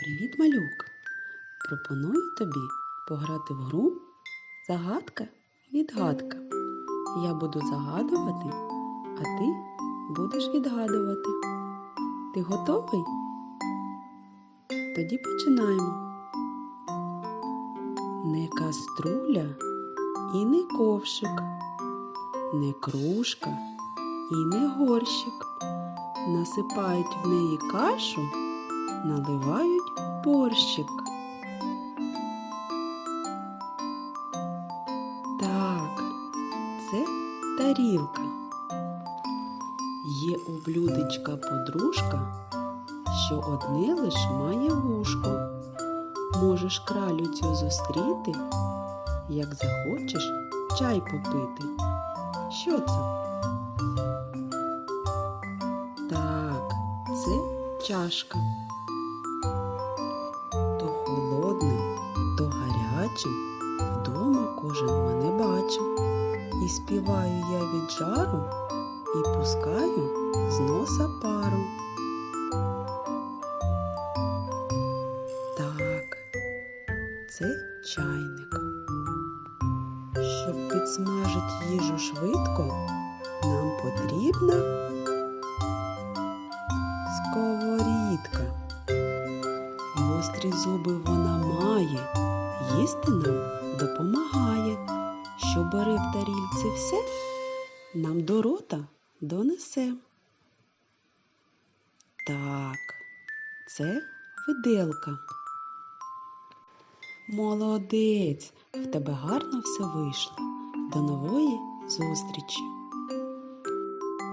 Привіт, малюк! Пропоную тобі пограти в гру Загадка відгадка. Я буду загадувати, а ти будеш відгадувати. Ти готовий? Тоді починаємо. Не каструля і не ковшик, не кружка і не горщик. Насипають в неї кашу наливають борщик. Так, це тарілка. Є у блюдечка подружка, що одне лиш має вушко. Можеш кралю цю зустріти, як захочеш чай попити. Що це? Так, це чашка гарячим, вдома кожен мене бачив. І співаю я від жару, і пускаю з носа пару. Так, це чайник. Щоб підсмажити їжу швидко, нам потрібна сковорідка. Гострі зуби вона має, їсти нам допомагає. Що бери в тарільці все, нам до рота донесе. Так, це виделка. Молодець, в тебе гарно все вийшло. До нової зустрічі!